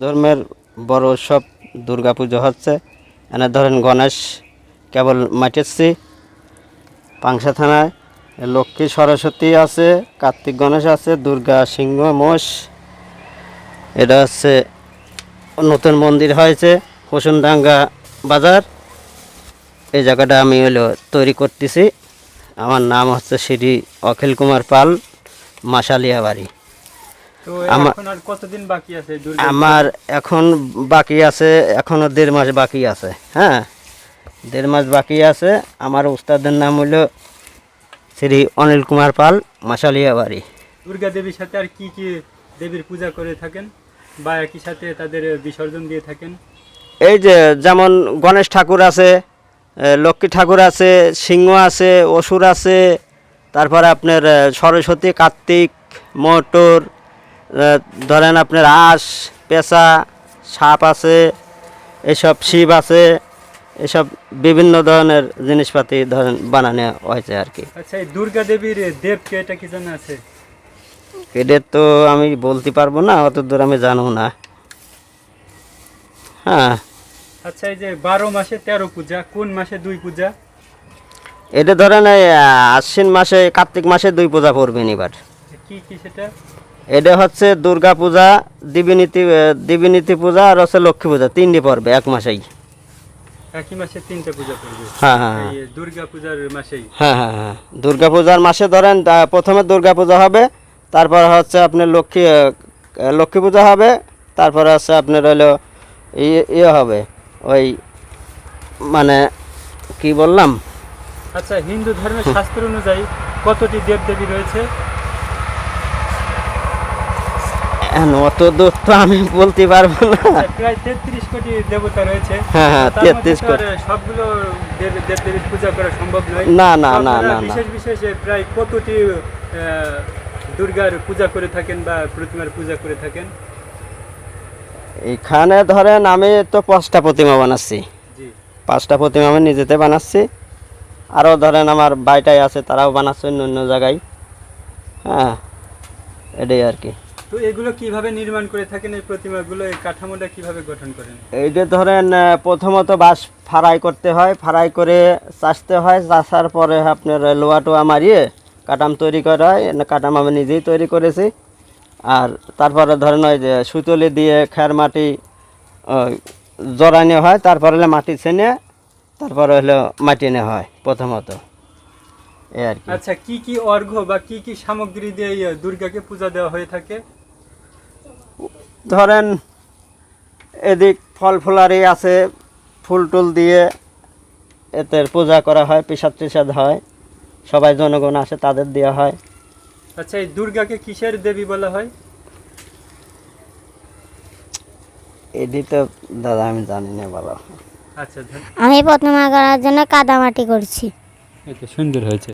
ধর্মের বড় উৎসব দুর্গাপুজো হচ্ছে। এনে ধরেন গণেশ কেবল মাটিচ্ছি পাংশা থানায়। লক্ষ্মী সরস্বতী আছে, কার্তিক গণেশ আছে, দুর্গা সিংহ মোষ। এটা হচ্ছে নতুন মন্দির হয়েছে, হোসেনডাঙ্গা বাজার। এই জায়গাটা আমি হলো তৈরি করতেছি। আমার নাম হচ্ছে শ্রী অখিল কুমার পাল মাসালিয়া বাড়ি আমার এখন বাকি আছে এখনও দেড় মাস বাকি আছে হ্যাঁ? দেড় মাস বাকি আছে। আমার উস্তাদের নাম হলো শ্রী অনিল কুমার পাল মাসালিয়া বাড়ি। দুর্গা দেবীর সাথে আর কি কি দেবীর পূজা করে থাকেন? বা একই সাথে তাদের বিসর্জন দিয়ে থাকেন? এই যে যেমন গণেশ ঠাকুর আছে লক্ষ্মী ঠাকুর আছে সিংহ আছে অসুর আছে তারপরে আপনার সরস্বতী কার্তিক মোটর ধরেন আপনার আঁশ পেঁচা সাপ আছে এসব শিব আছে এসব বিভিন্ন ধরনের জিনিসপাতি ধরেন বানানো হয়েছে আর কি। আচ্ছা এই দুর্গা দেবীর দেবকে এটা কি জানা আছে? এটা তো আমি বলতে পারব না অত দূর আমি জানব না। হ্যাঁ। আচ্ছা এই যে বারো মাসে তেরো পূজা কোন মাসে দুই পূজা? এটা ধরেন আশ্বিন মাসে কার্তিক মাসে দুই পূজা পড়বেন এবার। কি কি সেটা? এটা হচ্ছে দুর্গা পূজা দিবিনীতি দিবিনীতি পূজা আর হচ্ছে লক্ষ্মী পূজা তিনটি পর্বে এক মাসেই। একই মাসে তিনটা পূজা করবে? হ্যাঁ হ্যাঁ হ্যাঁ। দুর্গা পূজার মাসেই? হ্যাঁ হ্যাঁ হ্যাঁ দুর্গা পূজার মাসে ধরেন প্রথমে দুর্গা পূজা হবে তারপর হচ্ছে আপনার লক্ষ্মী লক্ষ্মী পূজা হবে তারপরে হচ্ছে আপনার হলো ইয়ে ইয়ে হবে ওই মানে কি বললাম? আচ্ছা হিন্দু ধর্মের শাস্ত্র অনুযায়ী কতটি দেব দেবী রয়েছে? এখন অত দূর তো আমি বলতে পারব না। প্রায় তেত্রিশ কোটি দেবতা রয়েছে। হ্যাঁ হ্যাঁ তার তেত্রিশ আর সবগুলো দেব দেব পূজা করা সম্ভব নয়। না, না, না, না, না। বিশেষ বিশেষ প্রায় কতটি দুর্গার পূজা করে থাকেন বা প্রতিমার পূজা করে থাকেন? এখানে ধরেন আমি তো পাঁচটা প্রতিমা বানাচ্ছি। পাঁচটা প্রতিমা আমি নিজেতে বানাচ্ছি। আরও ধরেন আমার বাইটাই আছে তারাও বানাচ্ছে অন্য অন্য জায়গায়। হ্যাঁ এটাই আর কি। তো এগুলো কীভাবে নির্মাণ করে থাকেন? এই প্রতিমাগুলো এই কাঠামোটা কীভাবে গঠন করেন? এইটা ধরেন প্রথমত বাঁশ ফাড়াই করতে হয়। ফাড়াই করে চাষতে হয়। চাষার পরে আপনার লোয়া টোয়া মারিয়ে কাটাম তৈরি করা হয়। কাটাম আমি নিজেই তৈরি করেছি। আর তারপরে ধরেন ওই যে সুতলি দিয়ে খের মাটি জড়ানো হয়। তারপরে হলে মাটি ছেনে তারপরে হলো মাটি নেওয়া হয় প্রথমত। এই আর কি। আচ্ছা কি কি অর্ঘ্য বা কি কি সামগ্রী দিয়ে দুর্গাকে পূজা দেওয়া হয়ে থাকে? ধরেন এদিক ফল ফুলারি আছে ফুল টুল দিয়ে এতে পূজা করা হয় প্রসাদ টিসাদ হয় সবাই জনগণ আসে তাদের দেওয়া হয়। আচ্ছা এই দুর্গাকে কিসের দেবী বলা হয়? এটি তো দাদা আমি জানি না বলো। আচ্ছা আমি প্রথমা করার জন্য কাদামাটি করছি। সুন্দর হয়েছে।